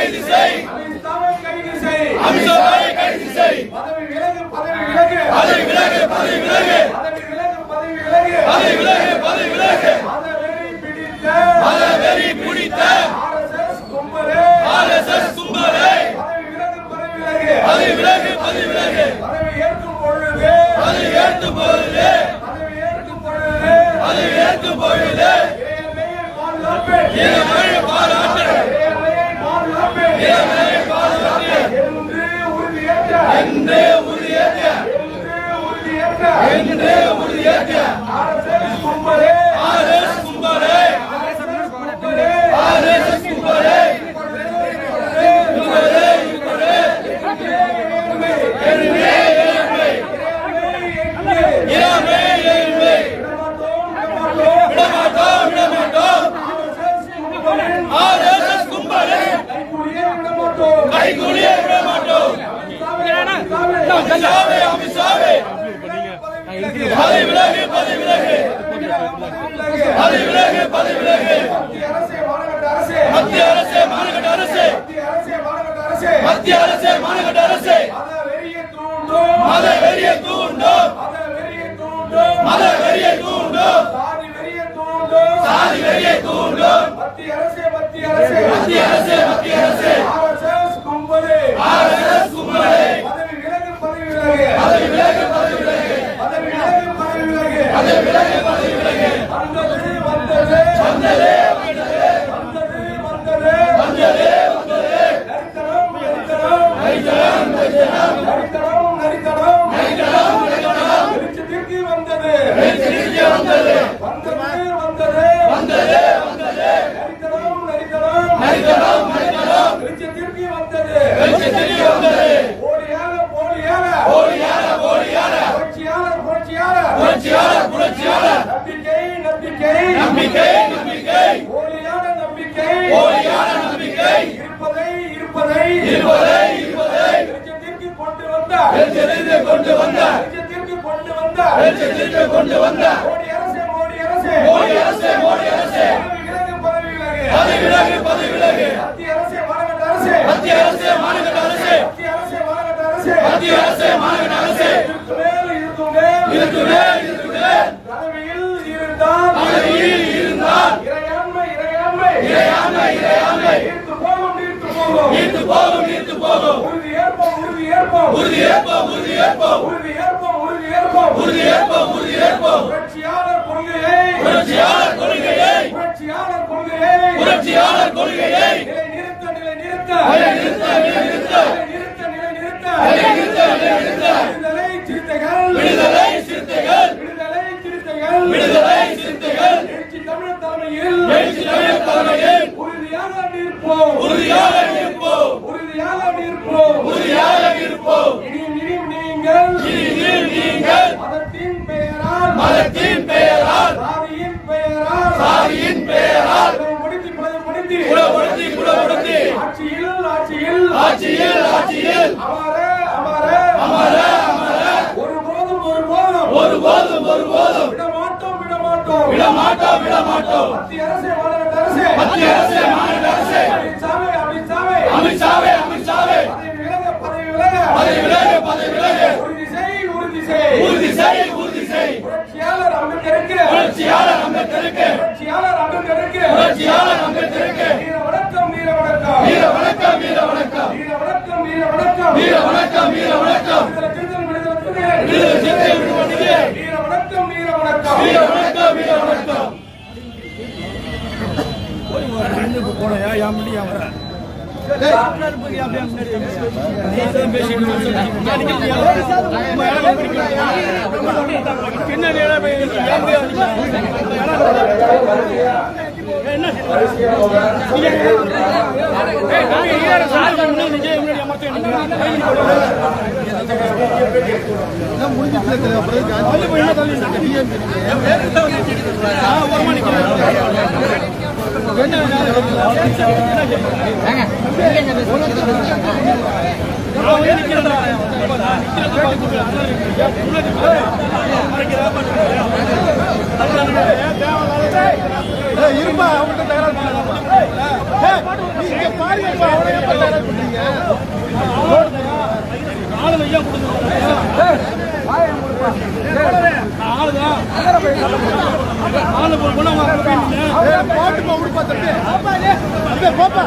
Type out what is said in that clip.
கைது செய் என்றே உறுதியேற்ற என்று உறுதியேற்ற ஆர்எஸ்எஸ் கும்பலே. ஆர்எஸ் கும்பலே. ஆர்எஸ் கும்பலை எருமை எருமை இளமை எருமை விடமாட்டோம் விடமாட்டோம் ஆர்எஸ்எஸ் கும்பலை கைகூலிய விடமாட்டோம் அமித்ஷாவே அமித்ஷாவே பதவி விலகு பதவி விலகு. நம்பிக்கை போலியான நம்பிக்கை. போலியான நம்பிக்கை. இருப்பதை இருப்பதை. இருப்பதை இருப்பதை. வெளிச்சத்திற்கு கொண்டு வந்த. வெளிச்சத்திற்கு கொண்டு வந்த. வெளிச்சத்திற்கு கொண்டு வந்த. வெளிச்சத்திற்கு கொண்டு வந்த. மோடி அரசே மோடி அரசே. மோடி அரசே மோடி அரசே. பதவி விலகு பதவி விலகு. பதவி விலகு மத்திய அரசே மாநகர அரசே. மத்திய அரசே மாநகர அரசே. மத்திய அரசே மாநகர அரசே. மத்திய அரசே மாநகர ஏற்போம் உறுதி ஏற்போம் உறுதி ஏற்போம் உறுதி ஏற்போம் உறுதி ஏற்போம் உறுதி ஏற்போம் புரட்சியாளர் கொள்கையை. புரட்சியாளர் கொள்கையை. புரட்சியாளர் கொள்கையை. புரட்சியாளர் கொள்கையை. நிலை நிறுத்த நிலை நிறுத்த. நிலை நிறுத்த நிலை நிறுத்த. நிலை நிறுத்த நிலை நிறுத்த. நிறுத்த நிலை நிறுத்த. விடுதலை சிறுத்தைகள். விடுதலை சிறுத்தைகள். விடுதலை சிறுத்தைகள். விடுதலை சிறுத்தைகள். எழுச்சி தமிழர் தலைமையில். எழுச்சி தமிழர் தலைமையில். உறுதியாக நிற்போம். உறுதியாக இருப்போம் உறுதியாக நிற்போம். உறுதியாக இருப்போம் நீங்கள் இனிமேல் நீங்கள் மதத்தின் பெயரால் மதத்தின் பெயரால் சாதியின் பெயரால் சாதியின் பெயரால் முடித்து முடித்து குலப்படுத்தி குலப்படுத்தி ஆட்சியில் ஆட்சியில் ஆட்சியில் ஆட்சியில். அமர அமர அமர அமர. ஒருபோதும் ஒருபோதும் ஒருபோதும் ஒருபோதும். விடமாட்டோம் விடமாட்டோம். விட மாட்டோம் விட மாட்டோம் மத்திய அரசே. மத்திய அரசே இப்போ போனையா என் முன்னாடி வர? பின்னாடி இருப்பா அவங்கள்ட்ட தகராறு பண்ணாதப்பா பாருங்கப்பா அவனை தகராறு போப்பா